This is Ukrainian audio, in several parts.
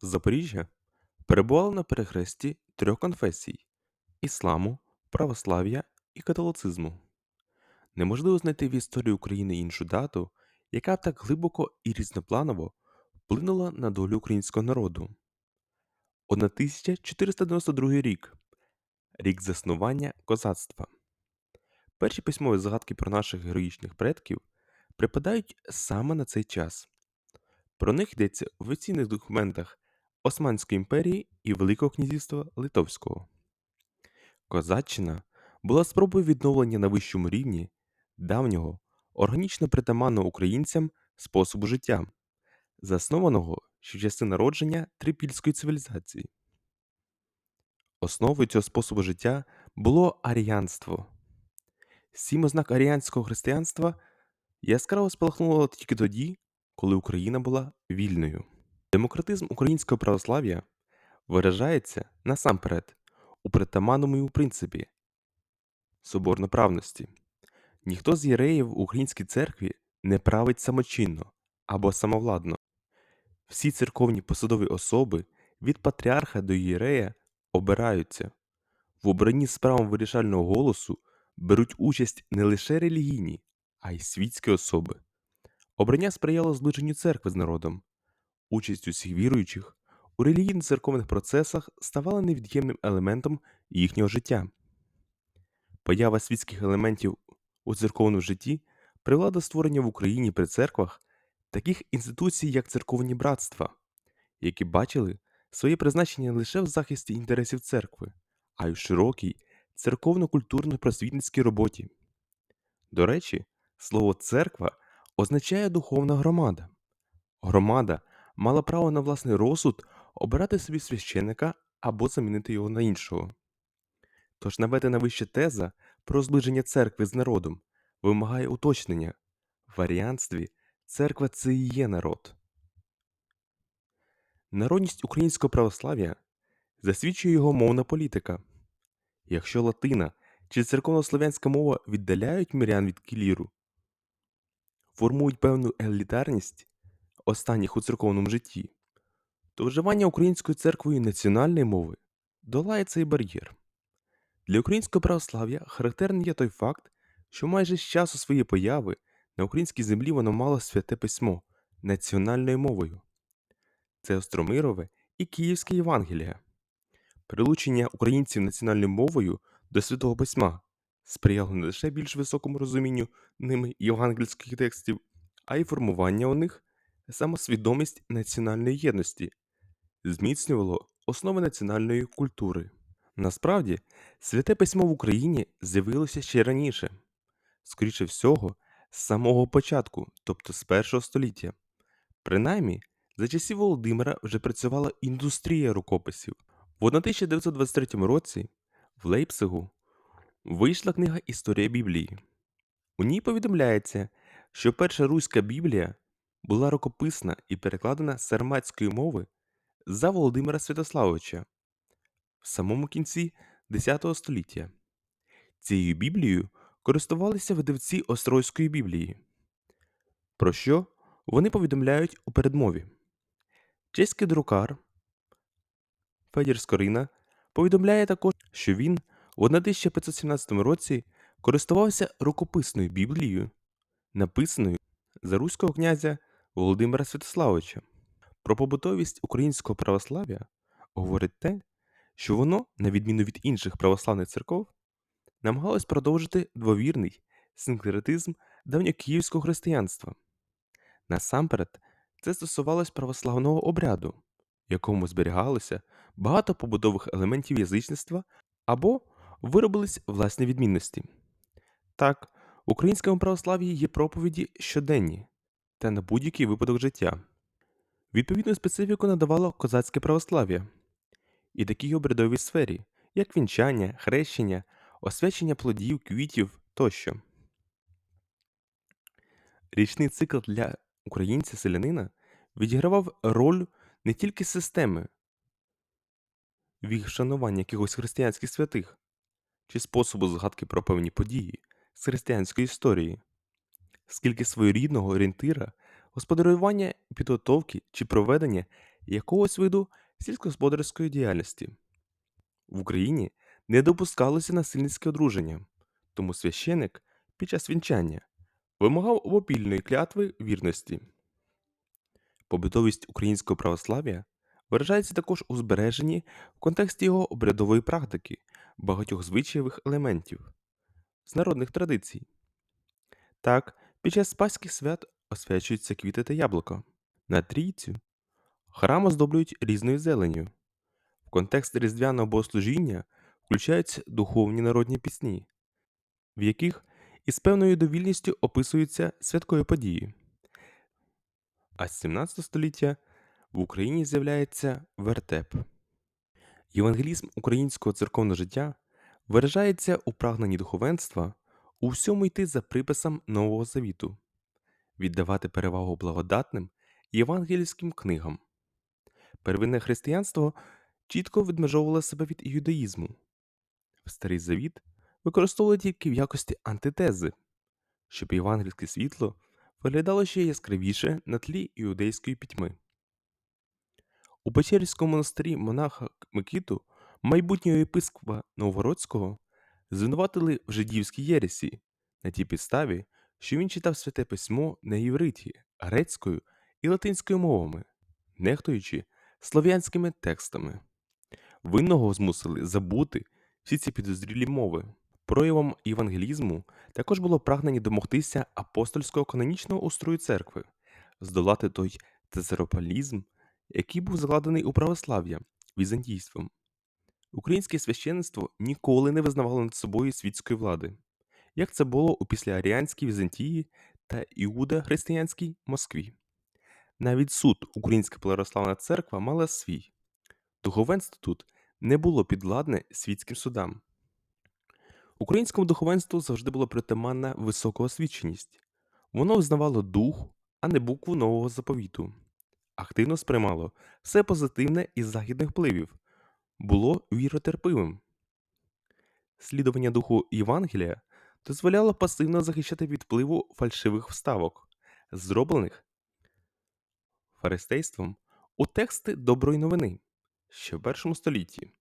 Запоріжжя перебувало на перехресті трьох конфесій ісламу, православ'я і католицизму. Неможливо знайти в історії України іншу дату, яка б так глибоко і різнопланово вплинула на долю українського народу. 1492 рік рік заснування козацтва. Перші письмові згадки про наших героїчних предків припадають саме на цей час. Про них йдеться в офіційних документах Османської імперії і Великого князівства Литовського. Козаччина була спробою відновлення на вищому рівні давнього, органічно притаманного українцям способу життя, заснованого ще в часи народження трипільської цивілізації. Основою цього способу життя було аріянство. Сім ознак аріанського християнства яскраво спалахнуло тільки тоді, коли Україна була вільною. Демократизм українського православ'я виражається насамперед у притаманному йому принципі соборноправності. Ніхто з єреїв в українській церкві не править самочинно або самовладно. Всі церковні посадові особи від патріарха до єрея обираються. В обранні з правом вирішального голосу беруть участь не лише релігійні, а й світські особи. Обрання сприяло зближенню церкви з народом. Участь усіх віруючих у релігійно-церковних процесах ставала невід'ємним елементом їхнього життя. Поява світських елементів у церковному житті привела до створення в Україні при церквах таких інституцій, як церковні братства, які бачили своє призначення не лише в захисті інтересів церкви, а й у широкій церковно-культурно-просвітницькій роботі. До речі, слово церква означає духовна громада. Громада мала право на власний розсуд обирати собі священика або замінити його на іншого. Тож наведена вище теза про зближення церкви з народом вимагає уточнення в варіанстві церква це і є народ. Народність українського православ'я засвідчує його мовна політика. Якщо латина чи церковнослов'янська мова віддаляють мирян від кіліру, формують певну елітарність останніх у церковному житті, то вживання українською церквою національної мови долає цей бар'єр. Для українського православ'я характерним є той факт, що майже з часу своєї появи на українській землі воно мало святе письмо національною мовою. Це Остромирове і Київське Євангелія. Прилучення українців національною мовою до святого письма сприяло не лише більш високому розумінню ними євангельських текстів, а й формування у них самосвідомість національної єдності, зміцнювало основи національної культури. Насправді, святе письмо в Україні з'явилося ще раніше, скоріше всього, з самого початку, тобто з першого століття. Принаймні, за часів Володимира вже працювала індустрія рукописів. В 1923 році в Лейпцигу вийшла книга Історія Біблії. У ній повідомляється, що перша руська Біблія була рукописна і перекладена з сарматської мови за Володимира Святославовича в самому кінці X століття. Цією Біблією користувалися видавці Острозької Біблії, про що вони повідомляють у передмові. Чеський друкар Федір Скорина повідомляє також, що він у 1517 році користувався рукописною Біблією, написаною за руського князя Володимира Святославовича. Про побутовість українського православ'я говорить те, що воно, на відміну від інших православних церков, намагалось продовжити двовірний синкретизм давньокиївського християнства. Насамперед, це стосувалось православного обряду, в якому зберігалося багато побудових елементів язичництва або виробились власні відмінності. Так, в українському православ'ї є проповіді щоденні та на будь-який випадок життя. Відповідну специфіку надавало козацьке православ'я і такій обрядовій сфері, як вінчання, хрещення, освячення плодів, квітів тощо. Річний цикл для українця селянина відігравав роль не тільки системи в їх вшанування якихось християнських святих чи способу згадки про певні події з християнської історії, скільки своєрідного орієнтира, господарювання, підготовки чи проведення якогось виду сільськогосподарської діяльності. В Україні не допускалося насильницьке одруження, тому священик під час вінчання вимагав обопільної клятви вірності. Побутовість українського православ'я виражається також у збереженні в контексті його обрядової практики багатьох звичаєвих елементів з народних традицій. Так, під час спаських свят освячуються квіти та яблука. На трійцю храм оздоблюють різною зеленню. В контекст різдвяного богослужіння включаються духовні народні пісні, в яких із певною довільністю описуються святкові події. А з 17 століття в Україні з'являється вертеп. Євангелізм українського церковного життя виражається у прагненні духовенства у всьому йти за приписом Нового Завіту, віддавати перевагу благодатним євангельським книгам. Первинне християнство чітко відмежовувало себе від юдаїзму. В Старий Завіт використовували тільки в якості антитези, щоб євангельське світло виглядало ще яскравіше на тлі іудейської пітьми. У Печерському монастирі монаха Микиту, майбутнього єпископа Новгородського, звинуватили в жидівській єресі на тій підставі, що він читав святе письмо на євриті, грецькою і латинською мовами, нехтуючи слов'янськими текстами. Винного змусили забути всі ці підозрілі мови. Проявом євангелізму також було прагнення домогтися апостольського канонічного устрою церкви, здолати той цезарополізм, який був закладений у православ'я візантійством. Українське священництво ніколи не визнавало над собою світської влади, як це було у післяаріанській Візантії та іуда-християнській Москві. Навіть суд Українська православна церква мала свій. Духовенство тут не було підвладне світським судам. Українському духовенству завжди була притаманна висока освіченість. Воно визнавало дух, а не букву нового заповіту, активно сприймало все позитивне із західних впливів, було віротерпивим. Слідування духу Євангелія дозволяло пасивно захищати від впливу фальшивих вставок, зроблених фаристейством у тексти доброї новини ще в першому столітті.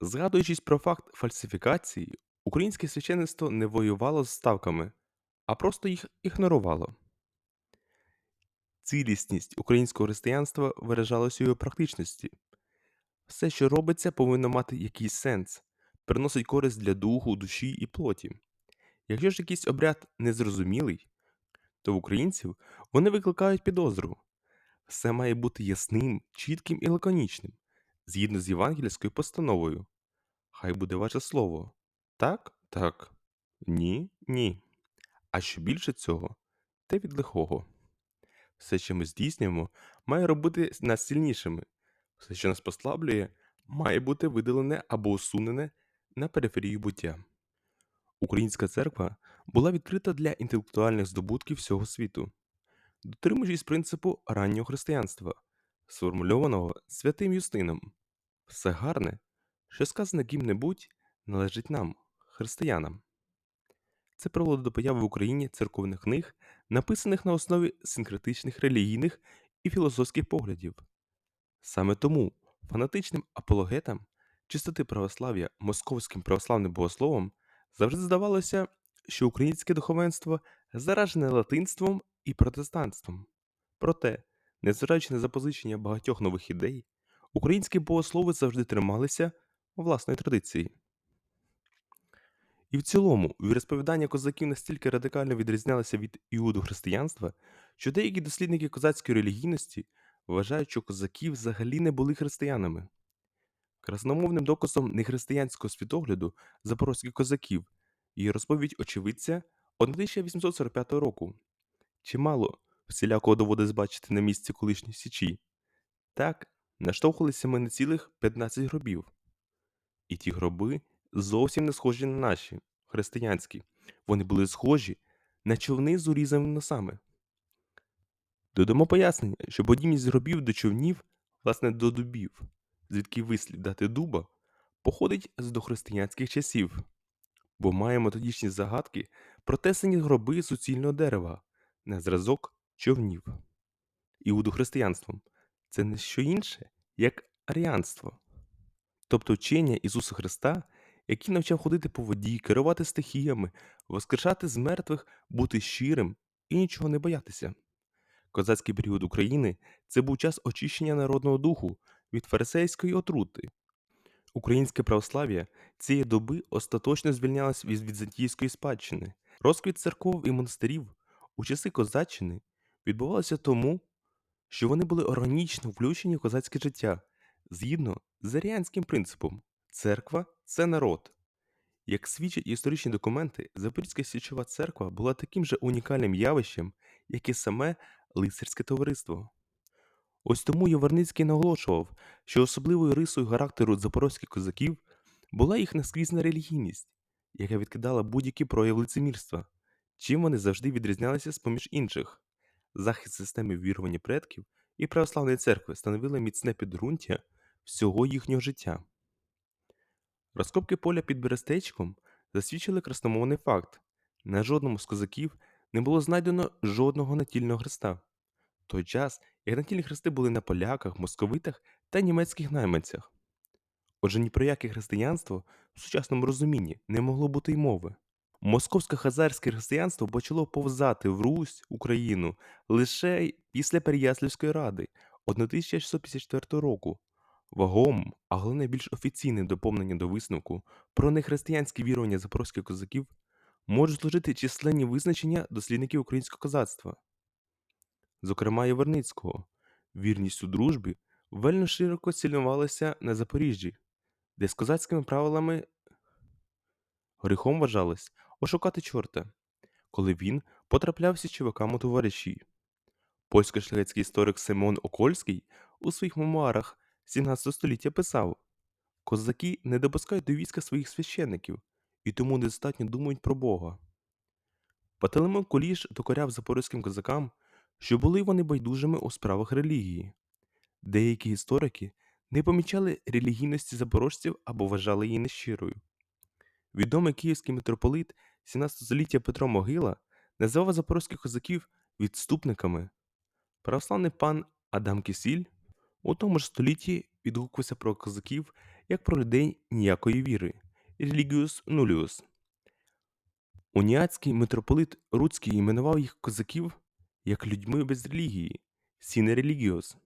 Згадуючись про факт фальсифікації, українське священництво не воювало з ставками, а просто їх ігнорувало. Цілісність українського християнства виражалася у його практичності. Все, що робиться, повинно мати якийсь сенс, приносить користь для духу, душі і плоті. Якщо ж якийсь обряд незрозумілий, то в українців вони викликають підозру. Все має бути ясним, чітким і лаконічним, згідно з євангельською постановою. Хай буде ваше слово. Так, так. Ні, ні. А що більше цього, те від лихого. Все, що ми здійснюємо, має робити нас сильнішими. Все, що нас послаблює, має бути видалене або усунене на периферію буття. Українська церква була відкрита для інтелектуальних здобутків всього світу, дотримуючись принципу раннього християнства, сформульованого святим Юстином. Все гарне, що сказане ким-небудь, належить нам, християнам. Це привело до появи в Україні церковних книг, написаних на основі синкретичних релігійних і філософських поглядів. Саме тому фанатичним апологетам чистоти православ'я московським православним богословом завжди здавалося, що українське духовенство заражене латинством і протестантством. Проте, незважаючи на запозичення багатьох нових ідей, українські богослови завжди трималися власної традиції. І в цілому, віросповідання козаків настільки радикально відрізнялися від іудохристиянства, що деякі дослідники козацької релігійності вважають, що козаки взагалі не були християнами. Красномовним доказом нехристиянського світогляду запорозьких козаків є розповідь очевидця 1845 року. Чимало всілякого доводить збачити на місці колишньої січі. Так, наштовхувалися ми на цілих 15 гробів. І ті гроби зовсім не схожі на наші, християнські. Вони були схожі на човни з урізаними носами. Додамо пояснення, що подібність гробів до човнів, власне, до дубів, звідки вислів дати дуба, походить з дохристиянських часів, бо маємо тодішні загадки про тесані гроби суцільного дерева на зразок човнів. Іудохристиянством це не що інше, як аріанство, тобто вчення Ісуса Христа, який навчав ходити по воді, керувати стихіями, воскрешати з мертвих, бути щирим і нічого не боятися. Козацький період України це був час очищення народного духу від фарисейської отрути. Українське православ'я цієї доби остаточно звільнялось від візантійської спадщини. Розквіт церков і монастирів у часи козаччини відбувалося тому, що вони були органічно включені в козацьке життя згідно з аріанським принципом церква це народ. Як свідчать історичні документи, Запорізька січова церква була таким же унікальним явищем, як і саме лицарське товариство. Ось тому Яворницький наголошував, що особливою рисою характеру запорозьких козаків була їх наскрізна релігійність, яка відкидала будь-які прояв лицемірства, чим вони завжди відрізнялися з поміж інших. Захист системи вірування предків і православної церкви становили міцне підґрунтя всього їхнього життя. Розкопки поля під Берестечком засвідчили красномовний факт: на жодному з козаків не було знайдено жодного натільного хреста. В той час як натільні хрести були на поляках, московитах та німецьких найманцях. Отже, ні про яке християнство в сучасному розумінні не могло бути й мови. Московське хазарське християнство почало повзати в Русь Україну лише після Переяславської ради 1654 року. Вагомим, а головне більш офіційним доповненням до висновку про нехристиянське вірування запорозьких козаків можуть служити численні визначення дослідників українського козацтва, зокрема Яворницького. Вірність у дружбі вельми широко цінувалася на Запоріжжі, де з козацькими правилами гріхом вважалось ошукати чорта, коли він потрапляв січовикам у товариші. Польсько-шляхетський історик Симон Окольський у своїх мемуарах 17 століття писав: Козаки не допускають до війська своїх священників і тому недостатньо думають про Бога. Пателемон Куліш докоряв запорозьким козакам, що були вони байдужими у справах релігії. Деякі історики не помічали релігійності запорожців або вважали її нещирою. Відомий київський митрополит 17 століття Петро Могила називав запорозьких козаків відступниками. Православний пан Адам Кісіль у тому ж столітті відгукувався про козаків як про людей ніякої віри релігіус нуліус. Уніатський митрополит Руцький іменував їх козаків як людьми без релігії сіне релігіос.